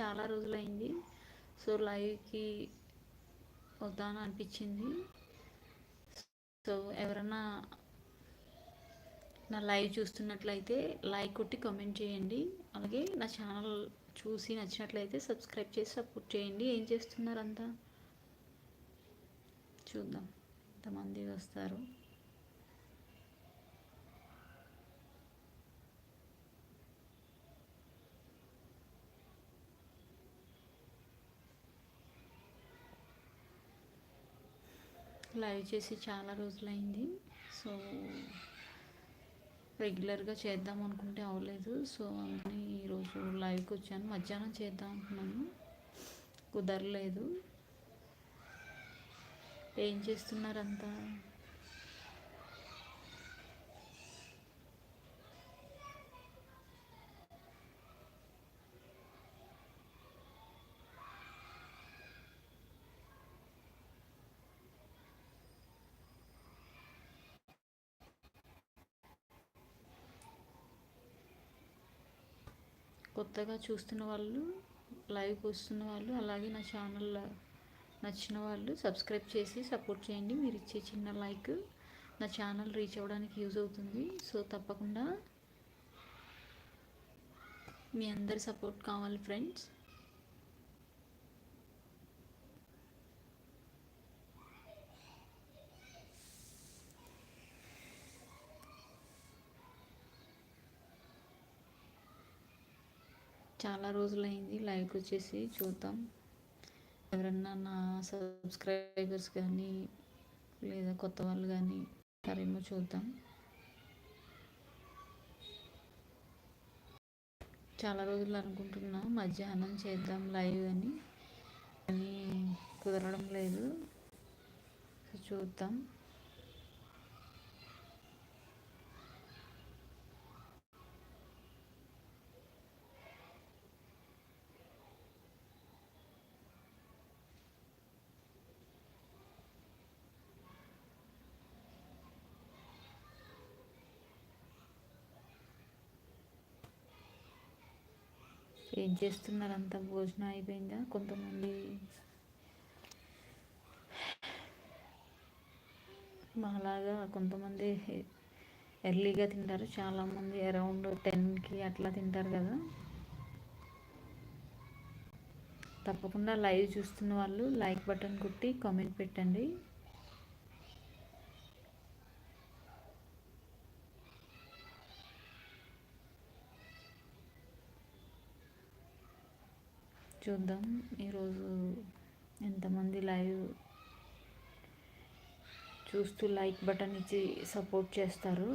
చాలా రోజులైంది. సో లైవ్కి వద్దాను అనిపించింది. సో ఎవరన్నా నా లైవ్ చూస్తున్నట్లయితే లైక్ కొట్టి కామెంట్ చేయండి. అలాగే నా ఛానల్ చూసి నచ్చినట్లయితే సబ్స్క్రైబ్ చేసి సపోర్ట్ చేయండి. ఏం చేస్తున్నారు అంతా చూద్దాం. ఎంతమంది వస్తారు? లైవ్ చేసి చాలా రోజులైంది. సో రెగ్యులర్గా చేద్దాం అనుకుంటే అవ్వలేదు. సో అందుకని ఈరోజు లైవ్కి వచ్చాను. మధ్యాహ్నం చేద్దాం అనుకున్నాను. కుదరలేదు. ఏం చేస్తున్నారంతా? కొత్తగా చూస్తున్న వాళ్ళు లైవ్కి వస్తున్న వాళ్ళు అలాగే నా ఛానల్ నచ్చిన వాళ్ళు సబ్స్క్రైబ్ చేసి సపోర్ట్ చేయండి. మీరు ఇచ్చే చిన్న లైక్ నా ఛానల్ రీచ్ అవ్వడానికి యూజ్ అవుతుంది. సో తప్పకుండా మీ అందరి సపోర్ట్ కావాలి ఫ్రెండ్స్ చాలా రోజులైంది లైక్ వచ్చేసి చూద్దాం. ఎవరన్నా నా సబ్స్క్రైబర్స్ కానీ లేదా కొత్త వాళ్ళు కానీ సరేమో చూద్దాం. చాలా రోజులు అనుకుంటున్నా మధ్యాహ్నం చేద్దాం లైవ్ అని. కానీ కుదరడం లేదు. చూద్దాం. ఏం చేస్తున్నారు అంత భోజనం అయిపోయిందా? కొంతమంది మాలాగా కొంతమంది ఎర్లీగా తింటారు. చాలామంది అరౌండ్ టెన్కి అట్లా తింటారు కదా. తప్పకుండా లైవ్ చూస్తున్న వాళ్ళు లైక్ బటన్ కొట్టి కామెంట్ పెట్టండి. చూద్దాం. ఈరోజు ఎంతమంది లైవ్ చూస్తూ లైక్ బటన్ ఇచ్చి సపోర్ట్ చేస్తారు.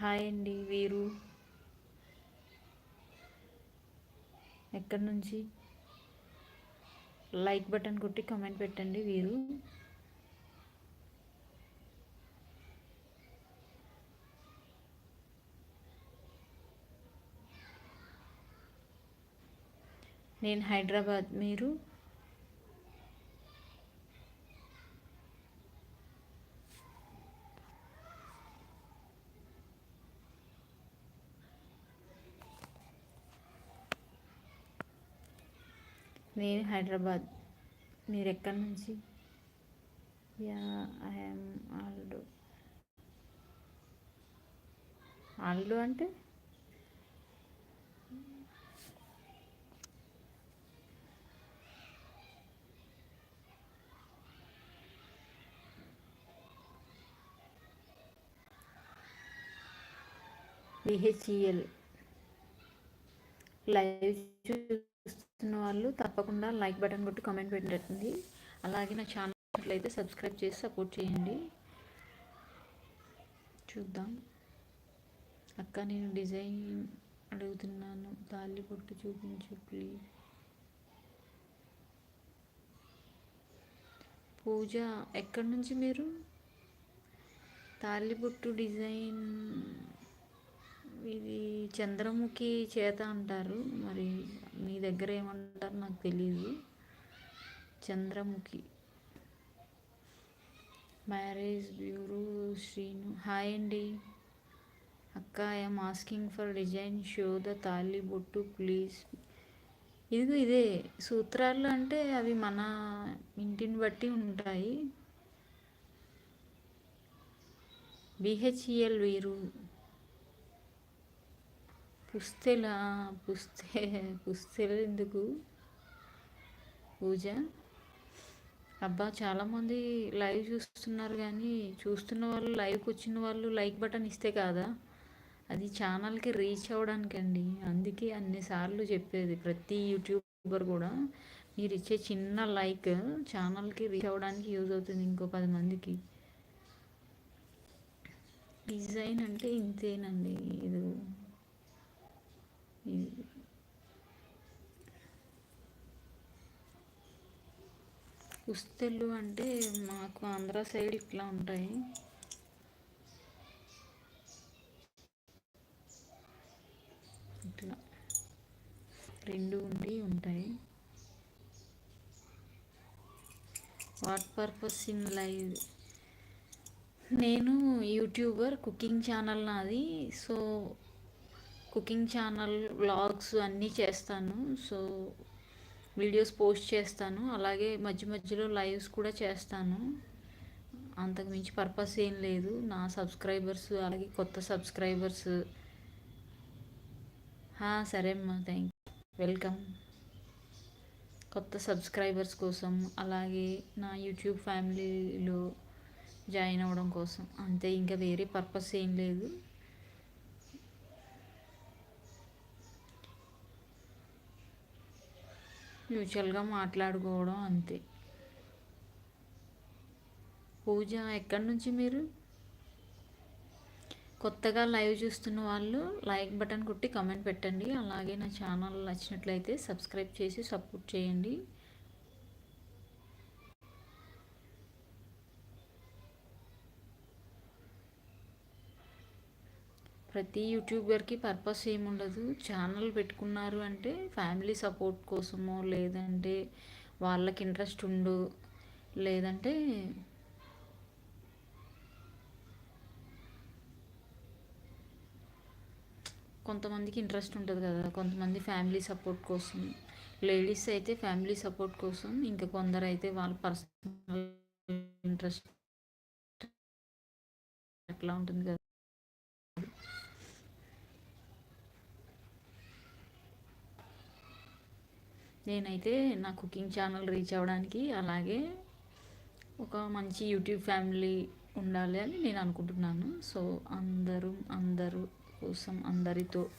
హాయ్ అండి వీరు. ఎక్కడి నుంచి? లైక్ బటన్ కొట్టి కామెంట్ పెట్టండి వీరు. నేను హైదరాబాద్ మీరు? నేను హైదరాబాద్. మీరు ఎక్కడి నుంచి? Yeah I'm ఆల్డు. ఆల్డు అంటే? విహెచ్ఈఎల్ లైవ్ చూస్తున్న వాళ్ళు తప్పకుండా లైక్ బటన్ కొట్టి కామెంట్ పెట్టండి. అలాగే నా ఛానల్ అయితే సబ్స్క్రైబ్ చేసి సపోర్ట్ చేయండి. చూద్దాం. అక్క నేను డిజైన్ అడుగుతున్నాను. తాళి పొట్టు చూపించు ప్లీజ్. పూజ ఎక్కడి నుంచి మీరు? తాళిబొట్టు డిజైన్ ఇది చంద్రముఖి చేత అంటారు. మరి మీ దగ్గర ఏమంటారు నాకు తెలియదు Chandramukhi. Marriage bureau Srinu. Hi అండి. అక్క I'm asking for design show the తాళి బొట్టు ప్లీజ్ ఇదిగో ఇదే. సూత్రాలు అంటే అవి మన ఇంటిని బట్టి ఉంటాయి. బిహెచ్ఈఎల్ వీరు. పుస్తెలా పుస్తే పుస్తెలు ఎందుకు? పూజ? అబ్బా చాలామంది లైవ్ చూస్తున్నారు కానీ చూస్తున్న వాళ్ళు లైవ్కి వచ్చిన వాళ్ళు లైక్ బటన్ ఇస్తే కాదా? అది ఛానల్కి రీచ్ అవ్వడానికి అండి అందుకే అన్నిసార్లు చెప్పేది. ప్రతి యూట్యూబర్ కూడా మీరు ఇచ్చే చిన్న లైక్ ఛానల్కి రీచ్ అవ్వడానికి యూజ్ అవుతుంది ఇంకో పది మందికి. డిజైన్ అంటే ఇంతేనండి. ఇది కుస్తెళ్ళు అంటే మాకు ఆంధ్ర సైడ్ ఇట్లా ఉంటాయి. ఇట్లా రెండు ఉండి ఉంటాయి. What purpose in live? నేను యూట్యూబర్ కుకింగ్ ఛానల్ నాది. సో కుకింగ్ ఛానల్ వ్లాగ్స్ అన్నీ చేస్తాను. సో వీడియోస్ పోస్ట్ చేస్తాను. అలాగే మధ్య మధ్యలో లైవ్స్ కూడా చేస్తాను. అంతకు మించి పర్పస్ ఏం లేదు. నా సబ్స్క్రైబర్స్ అలాగే కొత్త సబ్స్క్రైబర్స్. సరే అమ్మా థ్యాంక్ వెల్కమ్ కొత్త సబ్స్క్రైబర్స్ కోసం అలాగే నా యూట్యూబ్ ఫ్యామిలీలో జాయిన్ అవ్వడం కోసం. అంతే ఇంకా వేరే పర్పస్ ఏం లేదు. మ్యూచువల్గా మాట్లాడుకోవడం అంతే. పూజ ఎక్కడి నుంచి మీరు? కొత్తగా లైవ్ చూస్తున్న వాళ్ళు లైక్ బటన్ కొట్టి కమెంట్ పెట్టండి. అలాగే నా ఛానల్ నచ్చినట్లయితే సబ్స్క్రైబ్ చేసి సపోర్ట్ చేయండి. ప్రతి యూట్యూబర్కి పర్పస్ ఏముండదు. ఛానల్ పెట్టుకున్నారు అంటే ఫ్యామిలీ సపోర్ట్ కోసమో లేదంటే వాళ్ళకి ఇంట్రెస్ట్ ఉండు లేదంటే కొంతమందికి ఇంట్రెస్ట్ ఉంటుంది కదా కొంతమంది ఫ్యామిలీ సపోర్ట్ కోసం. లేడీస్ అయితే ఫ్యామిలీ సపోర్ట్ కోసం ఇంకా కొందరు అయితే వాళ్ళ పర్సనల్ ఇంట్రెస్ట్ అట్లా ఉంటుంది కదా. నేనైతే నా కుకింగ్ ఛానల్ రీచ్ అవ్వడానికి అలాగే ఒక మంచి యూట్యూబ్ ఫ్యామిలీ ఉండాలి అని నేను అనుకుంటున్నాను. సో అందరూ అందరూ కోసం అందరితో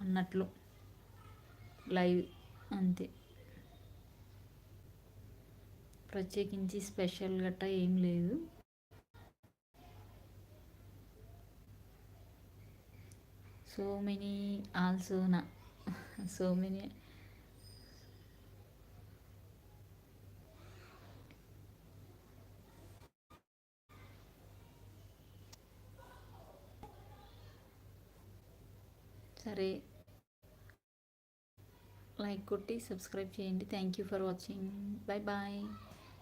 అన్నట్లు లైవ్ అంతే. ప్రత్యేకించి స్పెషల్ గట్టా ఏం లేదు. సో మెనీ ఆల్సో నా సో మెనీ సరే లైక్ కొట్టి సబ్స్క్రైబ్ చేయండి. Thank you for watching bye bye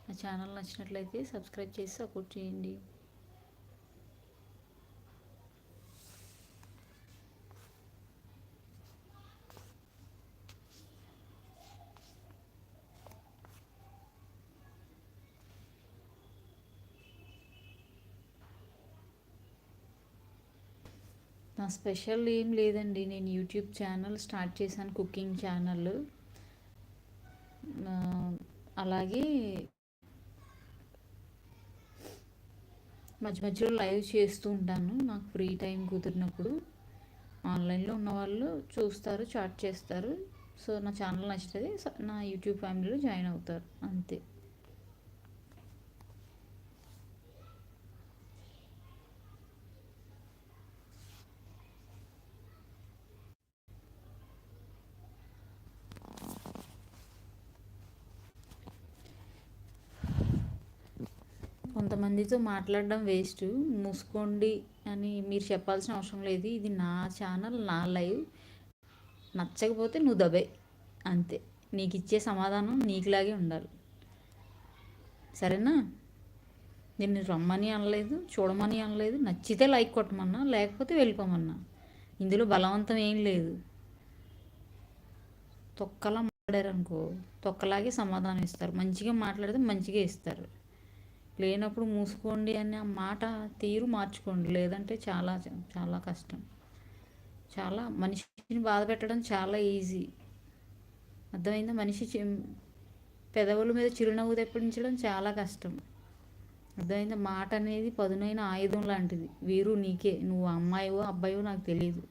నా ఛానల్ నచ్చినట్లయితే సబ్స్క్రైబ్ చేసి సపోర్ట్ చేయండి. నా స్పెషల్ ఏం లేదండి. నేను యూట్యూబ్ ఛానల్ స్టార్ట్ చేశాను కుకింగ్ ఛానల్. అలాగే మధ్య మధ్యలో లైవ్ చేస్తూ ఉంటాను. నాకు ఫ్రీ టైం కుదిరినప్పుడు ఆన్లైన్లో ఉన్న వాళ్ళు చూస్తారు చాట్ చేస్తారు. సో నా ఛానల్ నచ్చుతుంది నా యూట్యూబ్ ఫ్యామిలీలో జాయిన్ అవుతారు. అంతే. కొంతమందితో మాట్లాడడం వేస్ట్. మూసుకోండి అని మీరు చెప్పాల్సిన అవసరం లేదు. ఇది నా ఛానల్ నా లైవ్. నచ్చకపోతే నువ్వు దబే. అంతే. నీకు ఇచ్చే సమాధానం నీకులాగే ఉండాలి. సరేనా? నేను రమ్మని అనలేదు చూడమని అనలేదు. నచ్చితే లైక్ కొట్టమన్నా లేకపోతే వెళ్ళిపోమన్నా. ఇందులో బలవంతం ఏం లేదు. తొక్కలా మాట్లాడారనుకో తొక్కలాగే సమాధానం ఇస్తారు. మంచిగా మాట్లాడితే మంచిగా ఇస్తారు. లేనప్పుడు మూసుకోండి అనే ఆ మాట తీరు మార్చుకోండి. లేదంటే చాలా చాలా కష్టం. చాలా మనిషిని బాధ పెట్టడం చాలా ఈజీ. అర్థమైందా? మనిషి చి- పెదవుల మీద చిరునవ్వు తెప్పించడం చాలా కష్టం. అర్థమైందా? మాట అనేది పదునైన ఆయుధం లాంటిది. వీరు నీకే. నువ్వు అమ్మాయివో అబ్బాయివో నాకు తెలియదు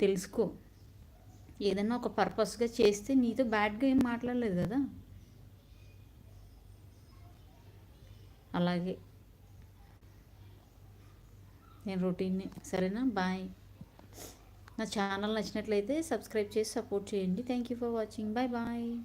తెలుసుకో. ఏదైనా ఒక పర్పస్గా చేస్తే నీతో బ్యాడ్గా ఏం మాట్లాడలేదు కదా? అలాగే. నేను రొటీన్ని సరేనా? బాయ్. నా ఛానల్ నచ్చినట్లయితే సబ్స్క్రైబ్ చేసి సపోర్ట్ చేయండి. Thank you for watching. Bye bye.